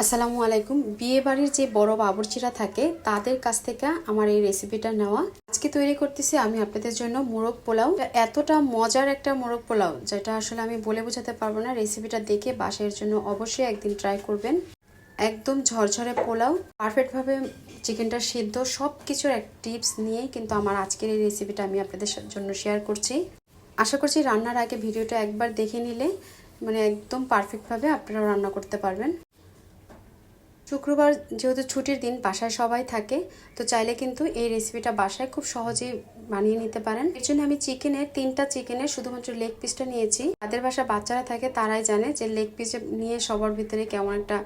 আসসালামু আলাইকুম। বিয়ে বাড়ির যে বড় বাবুর্চিরা থাকে, তাদের কাছ থেকে আমার এই রেসিপিটা নেওয়া। আজকে তৈরি করতেছি আমি আপনাদের জন্য মোরগ পোলাও। এতটা মজার একটা মোরগ পোলাও, যেটা আসলে আমি বলে বোঝাতে পারব না। রেসিপিটা দেখে বাসার জন্য অবশ্যই একদিন ট্রাই করবেন। একদম ঝরঝরে পোলাও পারফেক্টভাবে চিকেনটা সিদ্ধ সব কিছুর এক টিপস নিয়ে কিন্তু আমার আজকের এই রেসিপিটা আমি আপনাদের জন্য শেয়ার করছি। আশা করছি রান্নার আগে ভিডিওটা একবার দেখে নিলে মানে একদম পারফেক্টভাবে আপনারা রান্না করতে পারবেন। শুক্রবার যেহেতু ছুটির দিন, বাসায় সবাই থাকে, তো চাইলে কিন্তু এই রেসিপিটা বাসায় খুব সহজেই বানিয়ে নিতে পারেন। এর জন্য আমি চিকেনের, তিনটা চিকেনের শুধুমাত্র লেগ পিসটা নিয়েছি। তাদের বাসা বাচ্চারা থাকে, তারাই জানে যে লেগ পিস নিয়ে সবার ভিতরে কেমন একটা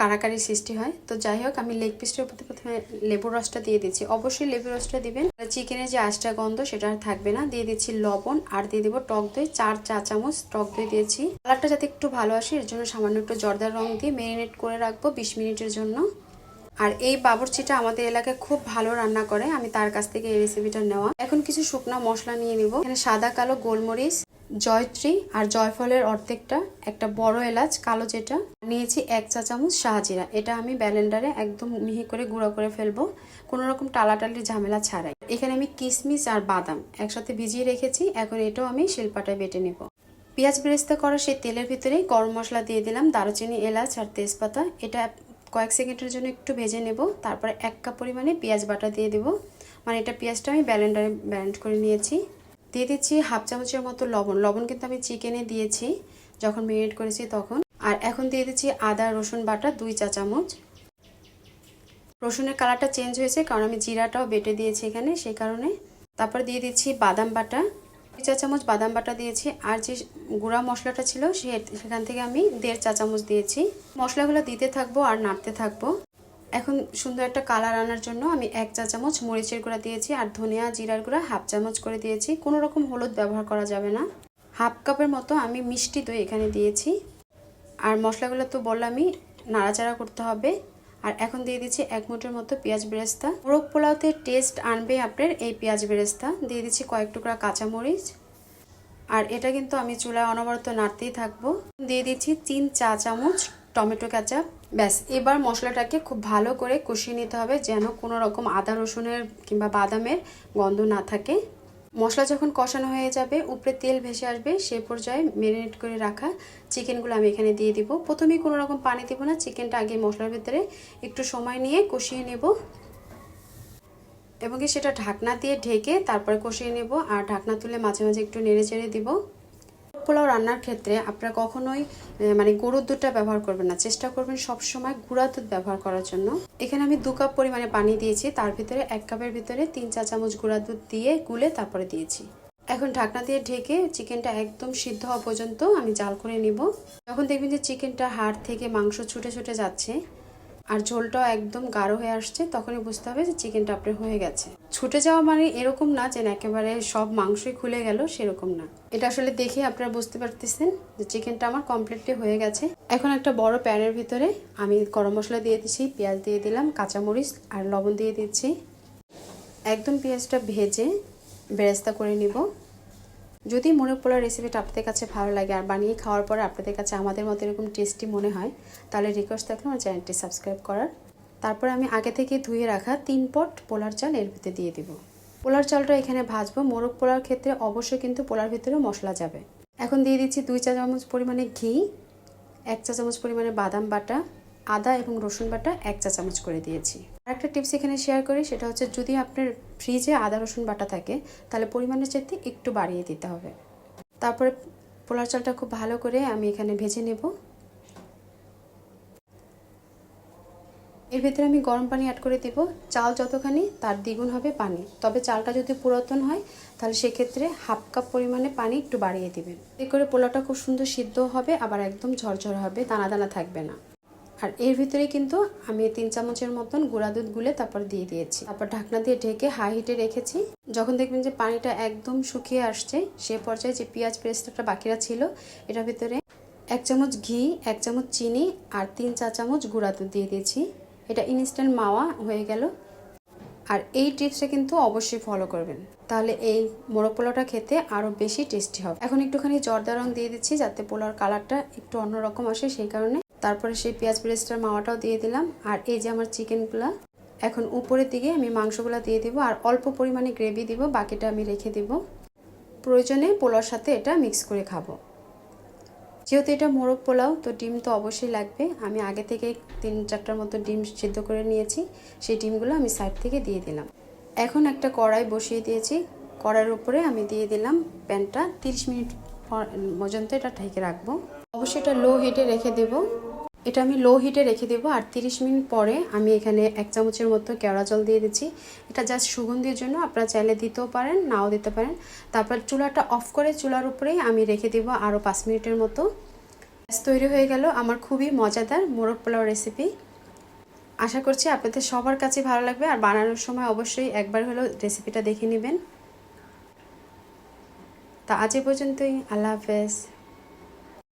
কারাকারি সৃষ্টি হয়। তো যাই হোক, আমি লেগ পিসটার উপরে প্রথমে লেবুর রসটা দিয়ে দিচ্ছি। অবশ্যই লেবুর রসটা দিবেন। চিকেনের যে আঁশটা গন্ধ, সেটা আর থাকবে না। দিয়ে দিচ্ছি লবণ আর দিয়ে দেবো টক দই, চার চা চামচ টক দই দিয়েছি। কালারটা যাতে একটু ভালো আসে, এর জন্য সামান্য একটু জর্দার রং দিয়ে মেরিনেট করে রাখব বিশ মিনিটের জন্য। আর এই বাবরচিটা আমাদের এলাকায় খুব ভালো রান্না করে। আমি তার কাছ থেকে এই রেসিপিটা নেওয়া। এখন কিছু শুকনা মশলা নিয়ে নিব। এখানে সাদা, কালো গোলমরিচ জয়ত্রী আর জয়ফলের অর্ধেকটা, একটা বড় এলাচ, কালো যেটা, নিয়েছি এক চা চামচ শাহজিরা। এটা আমি ব্যালেন্ডারে একদম মিহি করে গুঁড়ো করে ফেলব, কোনো রকম টালাটালির ঝামেলা ছাড়াই। এখানে আমি কিশমিশ আর বাদাম একসাথে ভিজিয়ে রেখেছি, এখন এটাও আমি শিলপাটায় বেটে নেব। পেঁয়াজ বেরেস্তা করা সেই তেলের ভিতরেই গরম মশলা দিয়ে দিলাম, দারুচিনি, এলাচ আর তেজপাতা। এটা কয়েক সেকেন্ডের জন্য একটু ভেজে নেব, তারপরে এক কাপ পরিমাণে পেঁয়াজ বাটা দিয়ে দেব। মানে এটা পেঁয়াজটা আমি ব্যালেন্ডারে ব্যালেন্ড করে নিয়েছি। দিয়ে দিচ্ছি হাফ চামচের মতো লবণ। লবণ কিন্তু আমি চিকেনে দিয়েছি যখন মেরিনেট করেছি তখন। আর এখন দিয়ে দিচ্ছি আদা, রসুন বাটা, দুই চা চামচ। রসুনের কালারটা চেঞ্জ হয়েছে কারণ আমি জিরাটাও বেটে দিয়েছি এখানে সেই কারণে। তারপর দিয়ে দিচ্ছি বাদাম বাটা। দুই চা চামচ বাদাম বাটা দিয়েছি। আর যে গুঁড়া মশলাটা ছিল সে সেখান থেকে আমি দেড় চা চামচ দিয়েছি। মশলাগুলো দিতে থাকব আর নাড়তে থাকব। এখন সুন্দর একটা কালার আনার জন্য আমি এক চা চামচ মরিচের গুঁড়া দিয়েছি আর ধনিয়া জিরার গুঁড়া হাফ চামচ করে দিয়েছি। কোনো রকম হলুদ ব্যবহার করা যাবে না। হাফ কাপের মতো আমি মিষ্টি দই এখানে দিয়েছি। আর মশলাগুলো তো বললামই, নাড়াচাড়া করতে হবে। আর এখন দিয়ে দিচ্ছি এক মুঠের মতো পেঁয়াজ বেরেস্তা। মোরগ পোলাওতে টেস্ট আনবে আপনার এই পেঁয়াজ বেরেস্তা। দিয়ে দিচ্ছি কয়েক টুকরা কাঁচামরিচ। আর এটা কিন্তু আমি চুলায় অনবরত নাড়তেই থাকব। দিয়ে দিচ্ছি তিন চা চামচ টমেটো কাঁচা ব্যাস, এবার মশলাটাকে খুব ভালো করে কষিয়ে নিতে হবে যেন কোনো রকম আদা রসুনের কিংবা বাদামের গন্ধ না থাকে। মশলা যখন কষানো হয়ে যাবে, উপরে তেল ভেসে আসবে, সে পর্যায়ে মেরিনেট করে রাখা চিকেনগুলো আমি এখানে দিয়ে দিব। প্রথমেই কোনো রকম পানি দিব না চিকেনটা আগে মশলার ভিতরে একটু সময় নিয়ে কষিয়ে নেব। এবং কি সেটা ঢাকনা দিয়ে ঢেকে তারপরে কষিয়ে নেব, আর ঢাকনা তুলে মাঝে মাঝে একটু নেড়ে চেড়ে দিব। পোলাও রান্নার ক্ষেত্রে আপনারা কখনোই মানে গরুর দুধটা ব্যবহার করবেন না। চেষ্টা করবেন সব সময় গুঁড়া দুধ ব্যবহার করার জন্য। এখানে আমি দু কাপ পরিমাণে পানি দিয়েছি। তার ভিতরে এক কাপের ভিতরে তিন চা চামচ গুঁড়া দুধ দিয়ে গুলে তারপরে দিয়েছি। এখন ঢাকনা দিয়ে ঢেকে চিকেনটা একদম সিদ্ধ হওয়া পর্যন্ত আমি জাল করে নিব। যখন দেখবেন যে চিকেনটা হাড় থেকে মাংস ছুটে ছুটে যাচ্ছে আর ঝোলটাও একদম গাঢ় হয়ে আসছে, তখনই বুঝতে হবে যে চিকেনটা আপনার হয়ে গেছে। ছুটে যাওয়া মানে এরকম না যে একেবারে সব মাংসই খুলে গেল, সেরকম না। এটা আসলে দেখে আপনারা বুঝতে পারতেছেন যে চিকেনটা আমার কমপ্লিটলি হয়ে গেছে। এখন একটা বড় প্যানের ভিতরে আমি গরম মশলা দিয়ে দিচ্ছি পেঁয়াজ দিয়ে দিলাম, কাঁচামরিচ আর লবণ দিয়ে দিচ্ছি। একদম পেঁয়াজটা ভেজে বেরেস্তা করে নিব। যদি মোরগ পোলার রেসিপিটা আপনাদের কাছে ভালো লাগে আর বানিয়ে খাওয়ার পরে আপনাদের কাছে আমাদের মতো এরকম টেস্টি মনে হয়, তাহলে রিকোয়েস্ট থাকলে আমার চ্যানেলটি সাবস্ক্রাইব করার। তারপর আমি আগে থেকে ধুয়ে রাখা তিন পট পোলার চাল এর ভিতরে দিয়ে দিব। পোলার চালটা এখানে ভাজবো। মোরগ পোলার ক্ষেত্রে অবশ্যই কিন্তু পোলার ভিতরে মশলা যাবে। এখন দিয়ে দিচ্ছি দুই চা চামচ পরিমাণে ঘি, এক চা চামচ পরিমাণে বাদাম বাটা আদা এবং রসুন বাটা এক চা চামচ করে দিয়েছি। আর একটা টিপস এখানে শেয়ার করি, সেটা হচ্ছে যদি আপনার ফ্রিজে আদা, রসুন বাটা থাকে, তাহলে পরিমাণের চাইতে একটু বাড়িয়ে দিতে হবে। তারপরে পোলার চালটা খুব ভালো করে আমি এখানে ভেজে নেব। এর ভিতরে আমি গরম পানি অ্যাড করে দেব। চাল যতখানি তার দ্বিগুণ হবে পানি। তবে চালটা যদি পুরাতন হয়, তাহলে সেক্ষেত্রে হাফ কাপ পরিমাণে পানি একটু বাড়িয়ে দেবেন। এ করে পোলাওটা খুব সুন্দর সিদ্ধ হবে, আবার একদম ঝরঝর হবে, দানা দানা থাকবে না। আর এর ভিতরে কিন্তু আমি তিন চামচের মতন গুঁড়া দুধ গুলে তারপর দিয়ে দিয়েছি। তারপর ঢাকনা দিয়ে ঢেকে হাই হিটে রেখেছি। যখন দেখবেন যে পানিটা একদম শুকিয়ে আসছে, সে পর্যায়ে যে পেঁয়াজ পেস্টটা বাকিরা ছিল, এটার ভিতরে এক চামচ ঘি, এক চামচ চিনি আর তিন চা চামচ গুঁড়া দুধ দিয়ে দিয়েছি। এটা ইনস্ট্যান্ট মাওয়া হয়ে গেল। আর এই টিপসটা কিন্তু অবশ্যই ফলো করবেন। তাহলে এই মোরগ পোলাওটা খেতে আরও বেশি টেস্টি হবে। এখন একটুখানি জর্দা রং দিয়ে দিচ্ছি যাতে পোলাওর কালারটা একটু অন্যরকম আসে, সেই কারণে তারপরে সেই পেঁয়াজ পেরেস্টার মাওয়াটাও দিয়ে দিলাম। আর এই যে আমার চিকেনগুলা, এখন উপরের দিকে আমি মাংসগুলো দিয়ে দিব আর অল্প পরিমাণে গ্রেভি দিব, বাকিটা আমি রেখে দিব। প্রয়োজনে পোলাওর সাথে এটা মিক্স করে খাব। যেহেতু এটা মোরগ পোলাও, তো ডিম তো অবশ্যই লাগবে। আমি আগে থেকে তিন চারটার মতো ডিম সিদ্ধ করে নিয়েছি, সেই ডিমগুলো আমি সাইড থেকে দিয়ে দিলাম। এখন একটা কড়াই বসিয়ে দিয়েছি। কড়াইয়ের উপরে আমি দিয়ে দিলাম প্যানটা। তিরিশ মিনিট পর্যন্ত এটা ঢেকে রাখব। অবশ্যই এটা লো হিটে রেখে দেব। এটা আমি লো হিটে রেখে দেবো। আর তিরিশ মিনিট পরে আমি এখানে এক চামচের মতো কেওড়া জল দিয়ে দিচ্ছি। এটা জাস্ট সুগন্ধির জন্য আপনারা চাইলে দিতেও পারেন, নাও দিতে পারেন। তারপর চুলাটা অফ করে চুলার উপরেই আমি রেখে দেবো আরও পাঁচ মিনিটের মতো। ব্যাস, তৈরি হয়ে গেল আমার খুবই মজাদার মোরগ পোলাও রেসিপি আশা করছি আপনাদের সবার কাছে ভালো লাগবে। আর বানানোর সময় অবশ্যই একবার হলেও রেসিপিটা দেখে নেবেন। তা আজ পর্যন্তই। আল্লাহ হাফেজ।